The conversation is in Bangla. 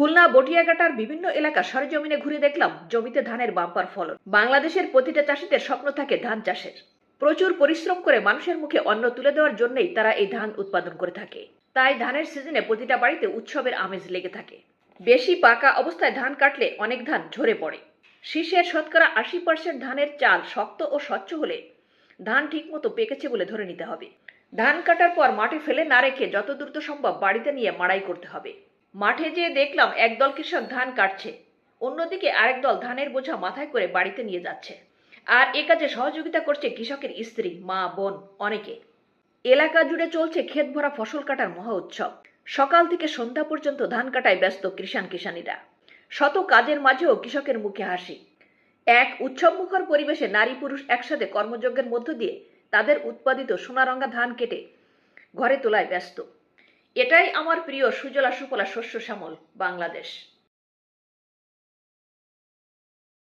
খুলনা, বটিয়াঘাটার বিভিন্ন এলাকা সরেজমিনে ঘুরে দেখলাম জমিতে ধানের বাম্পার ফলন। বাংলাদেশের প্রতিটা চাষিদের স্বপ্ন থাকে ধান চাষের। প্রচুর পরিশ্রম করে মানুষের মুখে অন্ন তুলে দেওয়ার জন্যই তারা এই ধান উৎপাদন করে থাকে। তাই ধানের সিজনে প্রতিটা বাড়িতে উৎসবের আমেজ লেগে থাকে। বেশি পাকা অবস্থায় ধান কাটলে অনেক ধান ঝরে পড়ে। শীষের শতকরা আশি পার্সেন্ট ধানের চাল শক্ত ও স্বচ্ছ হলে ধান ঠিকমতো পেকেছে বলে ধরে নিতে হবে। ধান কাটার পর মাটি ফেলে না রেখে যত দ্রুত সম্ভব বাড়িতে নিয়ে মাড়াই করতে হবে। মাঠে যেয়ে দেখলাম একদল কৃষক ধান কাটছে। অন্যদিকে আরেক দল ধানের বোঝা মাথায় করে বাড়িতে নিয়ে যাচ্ছে। আর এ কাজে সহযোগিতা করছে কৃষকের স্ত্রী, মা, বোন, অনেকে। এলাকা জুড়ে চলছে ক্ষেত ভরা ফসল কাটার মহা উৎসব। সকাল থেকে সন্ধ্যা পর্যন্ত ধান কাটায় ব্যস্ত কৃষাণ কিষানীরা শত কাজের মাঝেও কৃষকের মুখে হাসি। এক উৎসবমুখর পরিবেশে নারী পুরুষ একসাথে কর্মযজ্ঞের মধ্য দিয়ে তাদের উৎপাদিত সোনারঙ্গা ধান কেটে ঘরে তোলায় ব্যস্ত। এটাই আমার প্রিয় সুজলা সুফলা শস্য শ্যামল বাংলাদেশ।